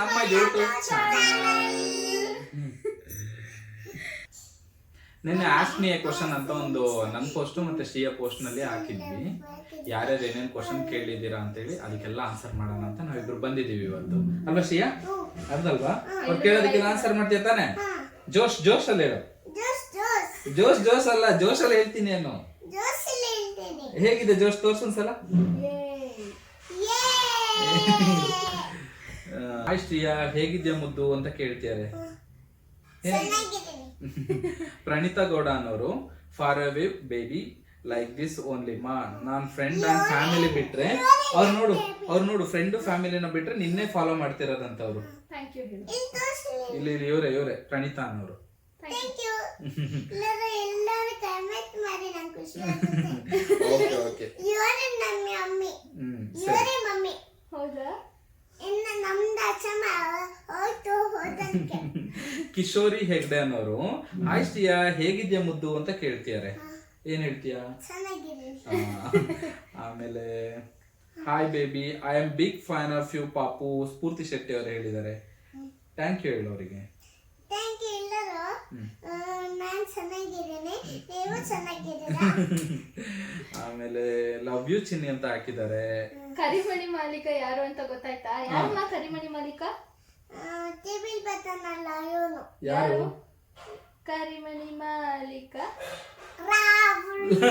ನಮ್ಮ YouTube channel ನಿನ್ನೆ a question ಅಂತ ಒಂದು ನನ್ನ ಪೋಸ್ಟ್ ಮತ್ತೆ ಶ್ರೀಯ ಪೋಸ್ಟ್ನಲ್ಲಿ ಹಾಕಿದ್ವಿ. ಯಾರ್ಯಾರು ಏನೇನು ಕ್ವಶನ್ ಕೇಳಿದ್ದೀರಾ ಅಂತೇಳಿ ಅದಕ್ಕೆಲ್ಲ ಆನ್ಸರ್ ಮಾಡೋಣ ಅಂತ ನಾವಿಬ್ರು ಬಂದಿದೀವಿ ಇವತ್ತು. ಅಲ್ವಾ ಶ್ರೀಯಾ? ಅರ್ಧಲ್ವಾ? ಅವ್ರು ಕೇಳೋದಕ್ಕೆಲ್ಲ ಆನ್ಸರ್ ಮಾಡ್ತೀಯ ತಾನೆ? ಜೋಶ್ ಜೋಶ್ ಅಲ್ಲಿ ಹೇಳು. ಜೋಶ್ ಜೋಶ್. ಅಲ್ಲ ಜೋಶ್ ಅಲ್ಲಿ ಹೇಳ್ತೀನಿ ಏನು? ಹೇಗಿದೆ ಜೋಶ್ ತೋರ್ಸು ಒಂದ್ಸಲ. ಯೇ ಹಾಯ್ ಶ್ರೀಯಾ ಹೇಗಿದ್ಯಾ ಮುದ್ದು ಅಂತ ಕೇಳ್ತಿದ್ದಾರೆ. ಪ್ರಣೀತಾ ಗೌಡ ಅನ್ನೋರು far away baby like this only ಮಾ ನಾನ್ ಫ್ರೆಂಡ್ ಅಂಡ್ ಫ್ಯಾಮಿಲಿ ಬಿಟ್ರೆ ಅವ್ರು ನೋಡು ಅವ್ರು ನೋಡು ಫ್ರೆಂಡ್ ಫ್ಯಾಮಿಲಿನ ಬಿಟ್ರೆ ನಿನ್ನೆ ಫಾಲೋ ಮಾಡ್ತಿರೋದಂತ ಅವರು ಥ್ಯಾಂಕ್ ಯು ಇಲ್ಲಿ ಇಲ್ಲಿ ಇವರೇ ಇವರೇ ಪ್ರಣೀತಾ ಅನ್ನೋರು. ಥ್ಯಾಂಕ್ ಯು ಎಲ್ಲರೂ ಎಲ್ಲರೂ ಕಮೆಂಟ್ ಮಾಡಿ ನಂಗೆ ಖುಷಿ ಆಗುತ್ತೆ ಓಕೆ ಓಕೆ ಹ್ಮ್ ಸರಿ. ಮಮ್ಮಿ. ಹೌದಾ? ಇನ್ನು ನಮ್ದು ಅಚ್ಚಮ್ಮ ಹೋಯ್ತು ಹೋದಂತೆ. ಕಿಶೋರಿ ಹೆಗ್ಡೆ ಅನ್ನೋರು ಹಾಯ್ ಶ್ರೀಯಾ ಹೇಗಿದ್ಯಾ ಮುದ್ದು ಅಂತ ಕೇಳ್ತಿದ್ದಾರೆ. ಏನ್ ಹೇಳ್ತೀಯಾ? ಆ, ಆಮೇಲೆ hi baby I am big fan of you ಪಾಪು. ಸ್ಫೂರ್ತಿ ಶೆಟ್ಟಿ ಅವರು ಹೇಳಿದ್ದಾರೆ. ಥ್ಯಾಂಕ್ ಯು ಹೇಳು ಅವರಿಗೆ. ಥ್ಯಾಂಕ್ ಯು ಎಲ್ಲರೂ. ನಾನು ಚೆನ್ನಾಗಿದ್ದೀನಿ. ನೀವು ಚೆನ್ನಾಗಿದ್ದೀರಾ? ಆಮೇಲೆ ಲವ್ ಯು ಚಿನ್ನಿ ಅಂತ ಹಾಕಿದ್ದಾರೆ. ಕರಿಮಣಿ ಮಾಲೀಕ ಯಾರು ಅಂತ ಗೊತ್ತಾಯ್ತಾ? ಯಾರಮ್ಮ ಕರಿಮಣಿ ಮಾಲೀಕ? ಟೇಬಲ್ ಬರ್ತನಲ್ಲ ಇವನು. ಯಾರು? ಕರಿಮಣಿ ಮಾಲೀಕ. ರಾಹುಲ್.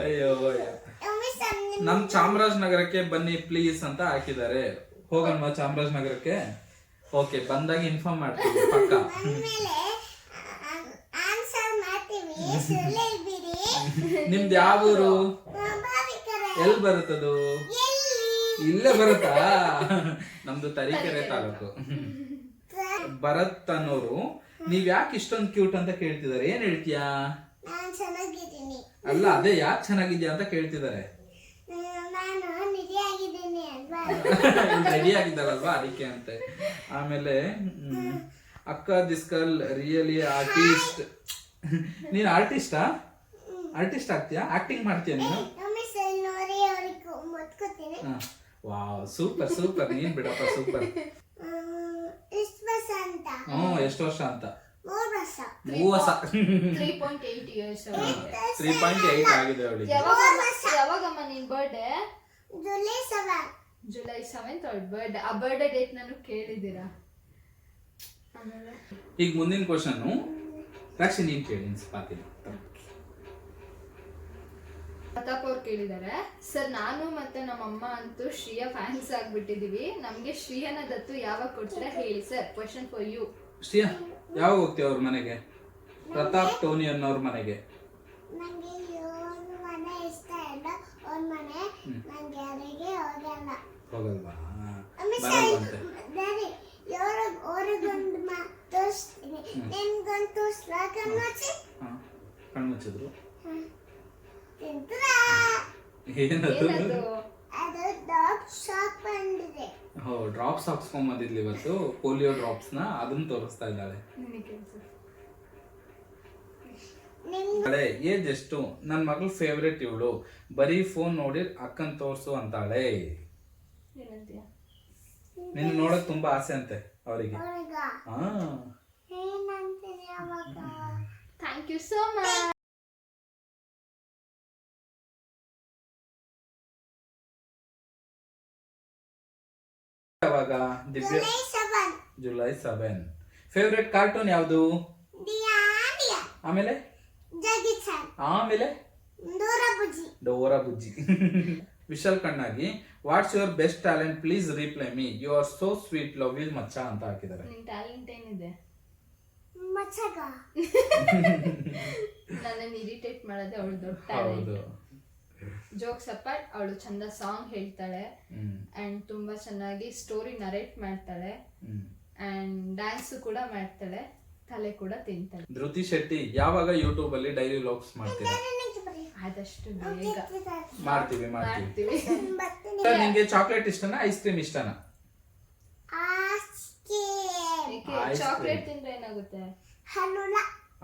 ಅಯ್ಯೋ ಅಯ್ಯೋ. ನಮ್ಮ ಸಣ್ಣ ನಮ್ ಚಾಮರಾಜನಗರಕ್ಕೆ ಬನ್ನಿ ಪ್ಲೀಸ್ ಅಂತ ಹಾಕಿದ್ದಾರೆ. ಹೋಗಣ್ವಾ ಚಾಮರಾಜನಗರಕ್ಕೆ. ಓಕೆ ಬಂದಾಗ ಇನ್ಫಾರ್ಮ್ ಮಾಡ್ತೀವಿ ಪಕ್ಕ. ಆನ್ಸರ್ ಮಾಡ್ತೀವಿ. ಸುಳ್ಳು ಬಿಡಿ ನಿಮ್ದು ಯಾವ ಊರು ಎಲ್ಲಿ ಬರುತ್ತದು? ಇಲ್ಲೇ ಬರುತ್ತಾ? ನಮ್ದು ತರೀಕೆರೆ ತಾಲೂಕು. ಭರತ್ ಅನ್ನೋರು ನೀವ್ ಯಾಕೆ ಇಷ್ಟೊಂದು ಕ್ಯೂಟ್ ಅಂತ ಕೇಳ್ತಿದಾರೆ ಏನ್ ಹೇಳ್ತೀಯಾ? ಅಲ್ಲ ಅದೇ ಯಾಕೆ ಚೆನ್ನಾಗಿದ್ಯಾ ಅಂತ ಕೇಳ್ತಿದ್ದಾರೆ. ರೆಡಿ ಆಗಿದ್ದಾರಲ್ವಾ ಅದಕ್ಕೆ ಅಂತ. ಆಮೇಲೆ ಅಕ್ಕ ದಿಸ್ಕಲ್ ರಿಯಲಿ ಆರ್ಟಿಸ್ಟ್ ನೀನ್ ಆರ್ಟಿಸ್ಟಾ ಆರ್ಟಿಸ್ಟ್ ಆಗ್ತೀಯಾ? ಆಕ್ಟಿಂಗ್ ಮಾಡ್ತೀಯ ನೀನು? ಮುತ್ಕೋತೀನಿ ವಾವ್ ಸೂಪರ್ ಸೂಪರ್ ನೀನ್ ಬಿಡಪ್ಪ ಸೂಪರ್. ಎಷ್ಟು ವರ್ಷ ಅಂತ? ಹ್ಮ್ ಎಷ್ಟು ವರ್ಷ ಅಂತ? ಮೂರು ವರ್ಷ. ಮೂವಸ three point eight years three point eight ಆಗಿದೆ ಅವಳಿಗೆ. ಯಾವಾಗ ಯಾವಾಗಮ್ಮ ನಿನ್ birthday July seven July seventh birthday ಆ ಬರ್ಡೇ ಡೇಟ್ ನಾನು ಕೇಳಿದ್ದೀರಾ? ಈಗ ಮುಂದಿನ ಕ್ವಶನ್ ರಾಕ್ಷಿ ನೀನ್ ಕೇಳಿ ಸ್ಪಾತಿನ ಪ್ರತಾಪ್ ಅವ್ರು ಕೇಳಿದ್ದಾರೆ ಸರ್ ನಾನು ಮತ್ತೆ ನಮ್ಮಮ್ಮ ಅಂತೂ ಶ್ರೀಯ ಫ್ಯಾನ್ಸ್ ಆಗ್ಬಿಟ್ಟಿದೀವಿ. ನಮ್ಗೆ ಶ್ರೀಯನ ದತ್ತು ಯಾವಾಗ ಕೊಡ್ತೀರಾ ಹೇಳಿ sir. Question for you Shriya ಯಾವಾಗ ಹೋಗ್ತೀಯ ಅವ್ರ ಮನೆಗೆ? ಪ್ರತಾಪ್ ಟೋನಿ ಅನ್ನೋರ್ ಮನೆಗೆ. ನಂಗೆ ಇವನು ಮನೆ ಇಷ್ಟ ಇಲ್ಲ. ಮನೆ ನಂಗೆ ಯಾರಿಗೆ ಹೋಗಲ್ಲ. ಹೋಗಲ್ವಾ? ಬರಲ್ವಂತೆ. ಏನದು? ಹೋ ಡ್ರಾಪ್ಸ್ ಹಾಕ್ಸ್ಕೊಂಬಂದಿದ್ಲಿ ಇವತ್ತು. ಪೋಲಿಯೋ ಡ್ರಾಪ್ಸ್ನ ಅದನ್ನ ತೋರಿಸ್ತಾ ಇದ್ದಾಳೆ. ಅಳೆ ಏಜ್ ಎಷ್ಟು? ನನ್ನ ಮಗಳ ಫೇವ್ರೆಟ್ ಇವಳು. ಬರೀ ಫೋನ್ ನೋಡಿ ಅಕ್ಕನ್ ತೋರ್ಸು ಅಂತಾಳೆ. ನಿನ್ ನಿನ್ನ ನೋಡಕ್ ತುಂಬಾ ಆಸೆ ಅಂತೆ ಅವರಿಗೆ. ಥ್ಯಾಂಕ್ ಯು ಸೋ ಮಚ್ ಯಾವಾಗ? ದಿವ್ಯ ಜುಲೈ ಸೆವೆನ್. ಫೇವ್ರೆಟ್ ಕಾರ್ಟೂನ್ ಯಾವುದು? ಆಮೇಲೆ? ಆಮೇಲೆ? Dora ಬುಜ್ಜಿ. Vishal ಕಣ್ಣಾಗಿ what's your best talent please reply me you are so sweet love you much ಅಂತ ಹಾಕಿದ್ದಾರೆ. ನಿನ್ ಟ್ಯಾಲೆಂಟ್ ಏನಿದೆ? ಮಚ್ಚಗ. ನನ್ನನ್ನು ಇರಿಟೇಟ್ ಮಾಡೋದೇ ಅವಳು ದೊಡ್ಡ ಹೌದು. ಟ್ಯಾಲೆಂಟ್ ಜೋಕ್ಸ್ ಅಪಾರ್ಟ್ ಅವಳು ಚಂದ ಸಾಂಗ್ ಹೇಳ್ತಾಳೆ. ಅಂಡ್ ತುಂಬಾ ಚೆನ್ನಾಗಿ ಸ್ಟೋರಿ ನರೇಟ್ ಮಾಡ್ತಾಳೆ. ಅಂಡ್ ಡ್ಯಾನ್ಸ್ ಕೂಡ ಮಾಡ್ತಾಳೆ. ತಲೆ ಕೂಡ ತಿಂತಾಳೆ. ಧೃತಿ ಶೆಟ್ಟಿ ಯಾವಾಗ ಯೂಟ್ಯೂಬ್ ಅಲ್ಲಿ ಡೈಲಿ ವ್ಲಾಗ್ಸ್ ಮಾಡ್ತೀರಾ? ಆದಷ್ಟು ಬೇಗ. ಮಾಡ್ತೀವಿ ಮಾಡ್ತೀವಿ. ನಿಮಗೆ ಚಾಕ್ಲೇಟ್ ಇಷ್ಟನಾ ಐಸ್ ಕ್ರೀಮ್ ಇಷ್ಟನಾ? ಚಾಕ್ಲೇಟ್ ತಿಂದ್ರೆ ಏನಾಗುತ್ತೆ?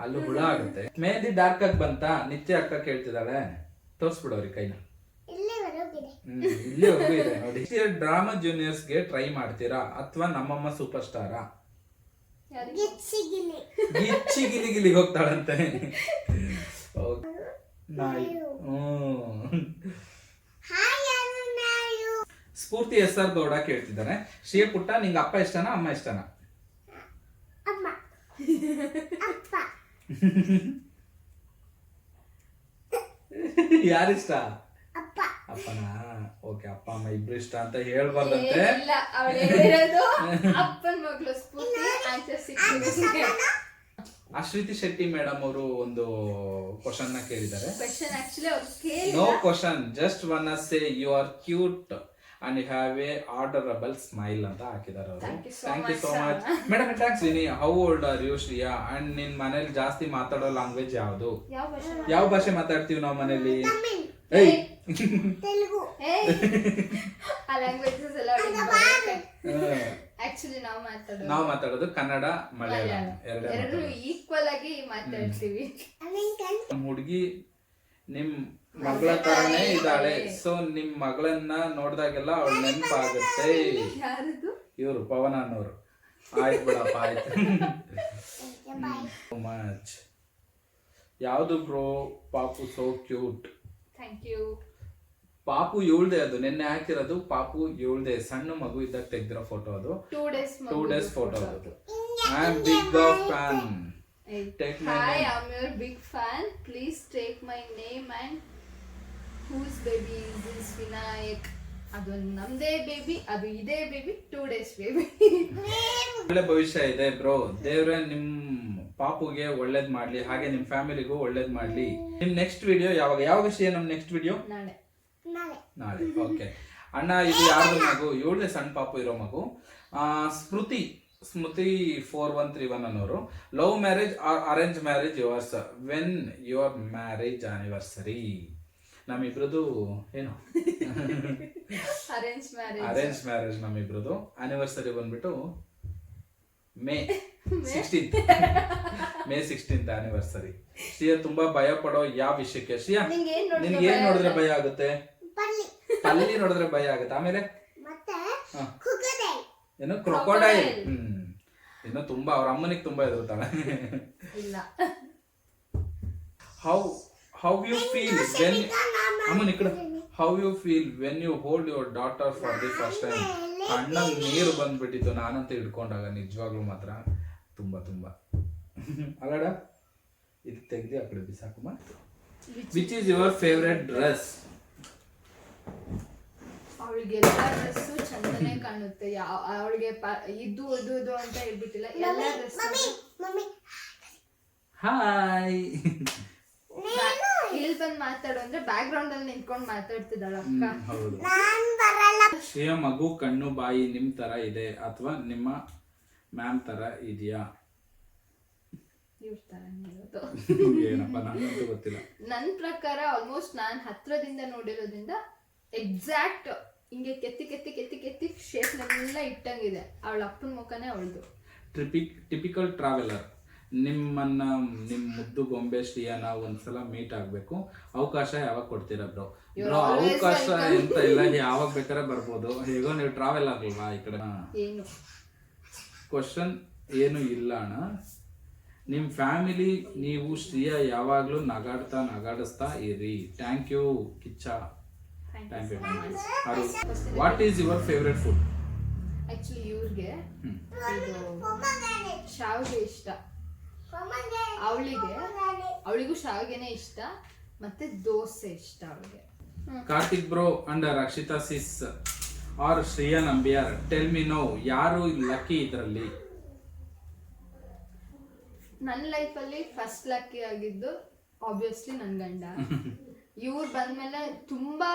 ಅಲ್ಲೂ ಹುಳ ಆಗುತ್ತೆ. ಮೆಹಂದಿ ಡಾರ್ಕ್ ಆಗಿ ಬಂತಾ? ನಿತ್ಯ ಅಕ್ಕ ಕೇಳ್ತಿದ್ದಾಳೆ. ತೋರ್ಸ್ಬಿಡು ಅವ್ರಿಗೆ ಕೈನ. ಇಲ್ಲಿ ಇದೆ ನೋಡಿ ಡ್ರಾಮಾ ಜೂನಿಯರ್ಸ್ಗೆ ಟ್ರೈ ಮಾಡ್ತೀರಾ ಅಥವಾ ನಮ್ಮಮ್ಮ ಸೂಪರ್ ಸ್ಟಾರಾ ಗಿಚ್ಚಿ ಗಿಲಿ ಗಿಲಿಗೆ ಹೋಗ್ತಾಳಂತೆ. ನಾಯಿ. ಹ್ಮ್ ಸ್ಫೂರ್ತಿ ಎಸ್ ಆರ್ ಗೌಡ ಕೇಳ್ತಿದ್ದಾರೆ. ಶ್ರೀಯ ಪುಟ್ಟ ನಿಂಗ ಅಪ್ಪ ಇಷ್ಟನಾ ಅಮ್ಮ ಇಷ್ಟನಾ? ಯಾರಿಷ್ಟ ಅಪ್ಪ. ಅಪ್ಪನಾ? ಓಕೆ ಅಪ್ಪ ಅಮ್ಮ ಇಬ್ರು ಇಷ್ಟ ಅಂತ ಹೇಳ್ಬಾರ್ದಂತೆ. ಇಲ್ಲ ಅವಳು ಹೇಳಿರೋದು ಅಪ್ಪನ ಮಗಳು ಸ್ಫೂರ್ತಿ ಆನ್ಸರ್ ಸಿಕ್ಕಿದೆ ಅಶ್ವಿತಿ ಶೆಟ್ಟಿ ಮೇಡಮ್ ಅವರು ಒಂದು ಕ್ವಶನ್ನ ಕೇಳಿದ್ದಾರೆ. ಕ್ವೆಶನ್ ಆಕ್ಚುಲಿ ಅವ್ರು ಕೇಳಿ no question just one say you are cute and you have a adorable smile ಅಂತ ಹಾಕಿದ್ದಾರೆ ಅವರು. Thank you so thank you much, so much. Madam thanks Vini how old are you Shriya? And ನಿನ್ ಮನೇಲಿ ಜಾಸ್ತಿ ಮಾತಾಡೋ language ಯಾವುದು? ಯಾವ ಭಾಷೆ ಮಾತಾಡ್ತೀವಿ ನಾವು ಮನೇಲಿ? ತಮಿಳ್. ಏಯ್. ತೆಲುಗು. ಏಯ್. ಆ ಲ್ಯಾಂಗ್ವೇಜಸ್ ಎಲ್ಲ ಆಕ್ಚುಲಿ ನಾವು ಮಾತಾಡೋದು ನಾವು ಮಾತಾಡೋದು ಕನ್ನಡ ಮಲಯಾಳಂ. ಎರಡೇ. ಈಕ್ವಲ್ ಆಗಿ ಮಾತಾಡ್ತೀವಿ. ಹುಡುಗಿ ನಿಮ್ ಮಗಳ ತರನೇ ಇದ್ದಾಳೆ. ಸೊ ನಿಮ್ ಮಗಳನ್ನ ನೋಡಿದಾಗೆಲ್ಲ ಅವಳ ನೆನಪಾಗುತ್ತೆ. ಇವರು ಪವನ ಅನ್ನೋರು ಆಯ್ತು ಬಿಡಪ್ಪ ಆಯ್ತು. ಮಚ್ ಯಾವುದು ಬ್ರೋ ಪಾಪು ಸೋ ಕ್ಯೂಟ್ ಪಾಪು ಏಳ್ದೆ ಅದು. ನಿನ್ನೆ ಹಾಕಿರೋದು ಪಾಪು ಏಳ್ದೆ. ಸಣ್ಣ ಮಗು ಇದ್ದಾಗ ತೆಗ್ದಿರೋ ಫೋಟೋ ಅದು. Two days two days photo ಅದು. I am big of fan Take my hi name. I your big big fan take take my name whose baby is this? Vinayak? Vinayak ಅದು ನಮ್ದೇ ಬೇಬಿ ಅದು ಇದೇ baby two days baby ಒಳ್ಳೆ ಭವಿಷ್ಯ ಇದೆ bro ದೇವ್ರೆ ನಿಮ್ ಪಾಪುಗೆ ಒಳ್ಳೇದ್ ಮಾಡ್ಲಿ ಹಾಗೆ ನಿಮ್ ಫ್ಯಾಮಿಲಿಗೂ ಒಳ್ಳೇದ್ ಮಾಡ್ಲಿ. ನಿಮ್ ನೆಕ್ಸ್ಟ್ ವಿಡಿಯೋ ಯಾವಾಗ? ಯಾವಾಗ ಶ್ರೀಯ ನಮ್ ನೆಕ್ಸ್ಟ್ ವಿಡಿಯೋ ನಾಳೆ. ನಾಳೆ. ನಾಳೆ ಓಕೆ ಅಣ್ಣ ಇದು ಯಾರ್ದು ಮಗು? ಏಳನೇ ಸಣ್ಣ ಪಾಪು ಇರೋ ಮಗು. ಆ, Smriti. Smriti four one three one ಅನ್ನೋರು. Love marriage or arrange marriage yours when your marriage anniversary ನಮ್ಮಿಬ್ರದ್ದು ಏನು? ಅರೇಂಜ್ ಮ್ಯಾರೇಜ್ ಅರೇಂಜ್ ಮ್ಯಾರೇಜ್ ನಮ್ಮಿಬ್ರದ್ದು ಆನಿವರ್ಸರಿ ಬಂದ್ಬಿಟ್ಟು May sixteenth May sixteenth anniversary Shriya ತುಂಬಾ ಭಯ ಪಡೋ ಯಾವ ವಿಷಯಕ್ಕೆ? ಶ್ರೀಯಾ ನಿಂಗೆ ಏನ್ ನೋಡಿದ್ರೆ ನಿನ್ಗೆ ಏನ್ ಭಯ ನೋಡಿದ್ರೆ ಆಗುತ್ತೆ? ಭಯ ಆಗುತ್ತೆ? ಪಲ್ಲಿ. ಅಲ್ಲಿ ನೋಡಿದ್ರೆ ಭಯ ಆಗುತ್ತೆ. ಆಮೇಲೆ? ಏನು ಕ್ರೊಕೊಡೈಲ್. ಹ್ಮ್. ಇನ್ನು ತುಂಬಾ ಅವ್ರ ಅಮ್ಮನಿಗೆ ತುಂಬಾ ಎದುರುತ್ತಾಳೆ ಇಲ್ಲ. How how you feel when ಅಮ್ಮನ ಈ ಕಡೆ. How you feel when you hold your daughter for the first time ಕಣ್ಣಲ್ಲಿ ನೀರು ಬಂದ್ಬಿಟ್ಟಿತ್ತು ನಾನಂತ ಹಿಡ್ಕೊಂಡಾಗ ನಿಜವಾಗ್ಲೂ ಮಾತ್ರ. ತುಂಬಾ ತುಂಬಾ. ಅಲ್ಲಡ ಇದು ತೆಗ್ದು ಆ ಕಡೆ ಬಿಸಾಕಮ್ಮ which is your favourite dress ಅವಳಿಗೆ ಎಲ್ಲ ಡ್ರೆಸ್ಸು ಚಂದನೆ ಕಾಣುತ್ತೆ. ಯಾವ ಅವಳಿಗೆ ಇದು ಇದು ಇದು ಅಂತ ಹೇಳ್ಬಿಟ್ಟಿಲ್ಲ. ಎಲ್ಲ ಡ್ರೆಸ್ ಮಮ್ಮಿ ಮಮ್ಮಿ. ಹಾಯ್. ಇಲ್ಲಿ ಬಂದ್ ಮಾತಾಡು ಅಂದ್ರೆ ಬ್ಯಾಕ್ ಗ್ರೌಂಡ್ ಅಲ್ಲಿ ನಿಂತ್ಕೊಂಡ್ ಮಾತಾಡ್ತಿದ್ದಾಳ ಅಕ್ಕ. ಹೌದು. ನಾನ್ ಬರಲ್ಲ. ಶ್ರೇಯ ಮಗು ಕಣ್ಣು ಬಾಯಿ ನಿಮ್ ತರ ಇದೆ ಅಥವಾ ನಿಮ್ಮ ಮ್ಯಾಮ್ ತರ ಇದೆಯಾ? ಏನಪ್ಪ ನನಗಂತೂ ಗೊತ್ತಿಲ್ಲ. ನನ್ ಪ್ರಕಾರ ಆಲ್ಮೋಸ್ಟ್ ನಾನ್ ಹತ್ರದಿಂದ ನೋಡಿರೋದ್ರಿಂದ ಎಕ್ಸಾಕ್ಟ್ ಹಿಂಗೆ ಕೆತ್ತಿ ಕೆತ್ತಿ ಕೆತ್ತಿ ಕೆತ್ತಿ ಶೇಪ್ನೆಲ್ಲ ಇಟ್ಟಂಗಿದೆ. ಅವಳ ಅಪ್ಪನ ಮುಖನೇ ಅವಳದು. ಟ್ರಿಪಿಕ್ ಟಿಪಿಕಲ್ ಟ್ರಾವೆಲರ್ ನಿಮ್ಮನ್ನ ನಿಮ್ಮ ಮುದ್ದು ಗೊಂಬೆ ಶ್ರೀಯನ ಒಂದ್ಸಲ ಮೀಟ್ ಆಗ್ಬೇಕು. ಅವಕಾಶ ಯಾವಾಗ ಕೊಡ್ತೀರಾ ಬ್ರೋ ಬ್ರೋ ಅವಕಾಶ ಅಂತ ಎಂತ ಇಲ್ಲ ಯಾವಾಗ ಬೇಕಾದ್ರೆ ಬರ್ಬೋದು. ಹೇಗೋ ನೀವು ಟ್ರಾವೆಲ್ ಆಗಲ್ವಾ ಈ ಕಡೆ? ಏನು? ಕ್ವಶನ್ ಏನು ಇಲ್ಲ ಅಣ್ಣ. ನಿಮ್ ಫ್ಯಾಮಿಲಿ ನೀವು ಶ್ರೀಯ ಯಾವಾಗಲೂ ನಗಾಡ್ತಾ ನಗಾಡಿಸ್ತಾ ಇರಿ. Thank you Kiccha. Thank you Aru what is your favourite food actually ಇವ್ರಿಗೆ ಇದು ಶಾವಿಗೆ ಇಷ್ಟ. ಅವಳಿಗೆ ಅವಳಿಗೂ ಶಾವಿಗೆನೆ ಇಷ್ಟ ಮತ್ತೆ ದೋಸೆ ಇಷ್ಟ ಅವಳಿಗೆ. Karthik bro and Rakshitha sis or Shreya Nambiar. Tell me no ಯಾರು ಲಕ್ಕಿ ಇದರಲ್ಲಿ? ನನ್ನ ಲೈಫಲ್ಲಿ ಫಸ್ಟ್ ಲಕ್ಕಿ ಆಗಿದ್ದು ಆಬ್ವಿಯಸ್ಲಿ ನನ್ನ ಗಂಡ. ಇವ್ರು ಬಂದ್ಮೇಲೆ ತುಂಬಾ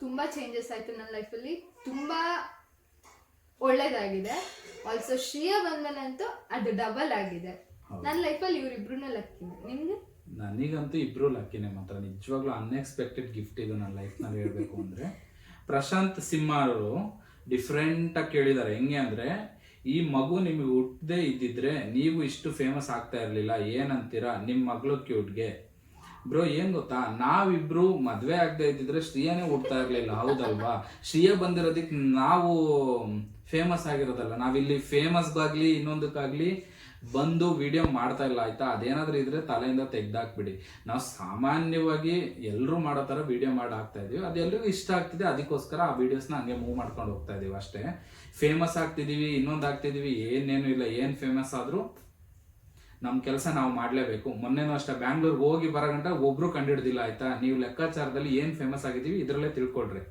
ತುಂಬಾ ಚೇಂಜಸ್ ಆಯ್ತು ನನ್ನ ಲೈಫಲ್ಲಿ ತುಂಬ ಒಳ್ಳೇದಾಗಿದೆ. ಆಲ್ಸೋ ಶ್ರೇಯ ಬಂದನಂತೂ ಅದು ಡಬಲ್ ಆಗಿದೆ. ನನ್ನ ಲೈಫಲ್ಲಿ ಇವ್ರಿಬ್ರು ಲಕ್ಕಿ ನಿಮ್ಗೆ? ನನಗಂತೂ ಇಬ್ರು ಲಕ್ಕಿನೇ ಮಾತ್ರ. ನಿಜವಾಗ್ಲೂ ಅನ್ಎಕ್ಸ್ಪೆಕ್ಟೆಡ್ ಗಿಫ್ಟ್ ಇದು ನನ್ನ ಲೈಫ್ನಲ್ಲಿ ಹೇಳ್ಬೇಕು ಅಂದ್ರೆ. ಪ್ರಶಾಂತ್ ಸಿಂಹ ಅವರು ಡಿಫ್ರೆಂಟ್ ಆಗಿ ಕೇಳಿದ್ದಾರೆ ಹೆಂಗೆ ಅಂದ್ರೆ ಈ ಮಗು ನಿಮಗೆ ಹುಟ್ಟದೇ ಇದ್ದಿದ್ರೆ ನೀವು ಇಷ್ಟು ಫೇಮಸ್ ಆಗ್ತಾ ಇರಲಿಲ್ಲ. ಏನಂತೀರಾ? ನಿಮ್ಮ ಮಗಳು ಕ್ಯೂಟ್ಗೆ ಬ್ರೋ, ಏನ್ ಗೊತ್ತಾ? ನಾವಿಬ್ರು ಮದ್ವೆ ಆಗದೆ ಇದ್ದಿದ್ರೆ ಶ್ರೀಯಾನೇ ಹುಡ್ತಾ ಇರ್ಲಿಲ್ಲ, ಹೌದಲ್ವಾ? ಶ್ರೀಯ ಬಂದಿರೋದಕ್ಕೆ ನಾವು ಫೇಮಸ್ ಆಗಿರೋದಲ್ಲ, ನಾವಿಲ್ಲಿ ಫೇಮಸ್ಗಾಗ್ಲಿ ಇನ್ನೊಂದಕ್ಕಾಗ್ಲಿ ಬಂದು ವಿಡಿಯೋ ಮಾಡ್ತಾ ಇಲ್ಲ, ಆಯ್ತಾ? ಅದೇನಾದ್ರೂ ಇದ್ರೆ ತಲೆಯಿಂದ ತೆಗ್ದಾಕ್ಬಿಡಿ. ನಾವು ಸಾಮಾನ್ಯವಾಗಿ ಎಲ್ಲರೂ ಮಾಡೋ ಥರ ವಿಡಿಯೋ ಮಾಡಿ ಹಾಕ್ತಾ ಇದೀವಿ ಅದೆಲ್ಲರಿಗೂ ಇಷ್ಟ ಆಗ್ತಿದೆ, ಅದಕ್ಕೋಸ್ಕರ ಆ ವಿಡಿಯೋಸ್ನ ಹಂಗೆ ಮೂವ್ ಮಾಡ್ಕೊಂಡು ಹೋಗ್ತಾ ಇದೀವಿ ಅಷ್ಟೇ. ಫೇಮಸ್ ಆಗ್ತಿದೀವಿ, ಇನ್ನೊಂದು ಆಗ್ತಿದೀವಿ ಏನೇನು ಇಲ್ಲ, ಏನು ಫೇಮಸ್ ಆದ್ರೂ ನಮ್ಮ ಕೆಲಸ ನಾವು ಮಾಡಲೇಬೇಕು. ಮೊನ್ನೆನೂ ಅಷ್ಟೇ ಬ್ಯಾಂಗ್ಳೂರ್ಗೆ ಹೋಗಿ ಬರೋ ಗಂಟ ಒಬ್ರು ಕಂಡಿಡ್ದಿಲ್ಲ ಆಯ್ತಾ? ನೀವು ಲೆಕ್ಕಾಚಾರದಲ್ಲಿ ಏನು ಫೇಮಸ್ ಆಗಿದ್ದೀವಿ ಇದರಲ್ಲೇ ತಿಳ್ಕೊಳ್ರಿ.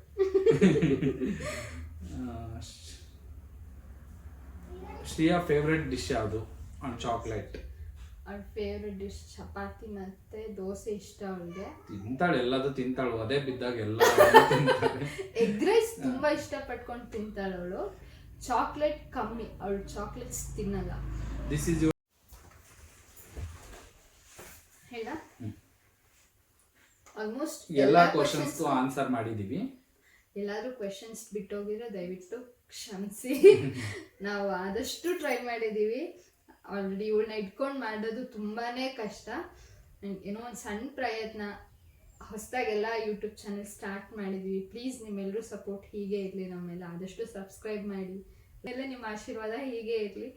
ಶ್ರೀಯಾ ಫೇವ್ರೆಟ್ ಡಿಶ್ ಯಾವುದು? ಆನ್ ಚಾಕ್ಲೇಟ್ ಅವ್ಳ ಫೇವ್ರೆಟ್ ಡಿಶ್ ಚಪಾತಿ ಮತ್ತೆ ದೋಸೆ ಇಷ್ಟ ಅವಳಿಗೆ ತಿಂತಾಳೆ ಎಲ್ಲದು ತಿಂತಾಳು ಅದೇ ಬಿದ್ದಾಗ ಎಲ್ಲ ಎಗ್ ರೈಸ್ ತುಂಬಾ ಇಷ್ಟ ಪಟ್ಕೊಂಡು ತಿಂತಾಳೆ ಅವಳು. ಚಾಕ್ಲೇಟ್ ಕಮ್ಮಿ ಅವಳು ಚಾಕ್ಲೇಟ್ಸ್ ತಿನ್ನಲ್ಲ. ದಿಸ್ ಇಸ್ ಹೇಳ? ಆಲ್ಮೋಸ್ಟ್ ಎಲ್ಲ ಕ್ವಶನ್ಸ್ಗೂ ಆನ್ಸರ್ ಮಾಡಿದೀವಿ. ಎಲ್ಲಾದ್ರೂ ಕ್ವಶನ್ಸ್ ಬಿಟ್ಟೋಗಿದ್ರೆ ದಯವಿಟ್ಟು ಕ್ಷಮಿಸಿ. ನಾವು ಆದಷ್ಟು ಟ್ರೈ ಮಾಡಿದೀವಿ. ಆಲ್ರೆಡಿ ಇವಳನ್ನ ಇಟ್ಕೊಂಡು ಮಾಡೋದು ತುಂಬಾನೇ ಕಷ್ಟ. ಏನೋ ಒಂದು ಸಣ್ಣ ಪ್ರಯತ್ನ. ಹೊಸದಾಗೆಲ್ಲ ಯೂಟ್ಯೂಬ್ ಚಾನೆಲ್ ಸ್ಟಾರ್ಟ್ ಮಾಡಿದ್ವಿ. ಪ್ಲೀಸ್ ನಿಮ್ಮೆಲ್ಲರೂ ಸಪೋರ್ಟ್ ಹೀಗೆ ಇರಲಿ ನಮ್ಮೆಲ್ಲ. ಆದಷ್ಟು ಸಬ್ಸ್ಕ್ರೈಬ್ ಮಾಡಿ. ಎಲ್ಲ ನಿಮ್ಮ ಆಶೀರ್ವಾದ ಹೀಗೆ ಇರಲಿ.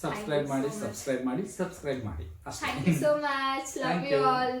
ಸಬ್ಸ್ಕ್ರೈಬ್ ಮಾಡಿ ಸಬ್ಸ್ಕ್ರೈಬ್ ಮಾಡಿ ಸಬ್ಸ್ಕ್ರೈಬ್ ಮಾಡಿ. Thank you so much love you. All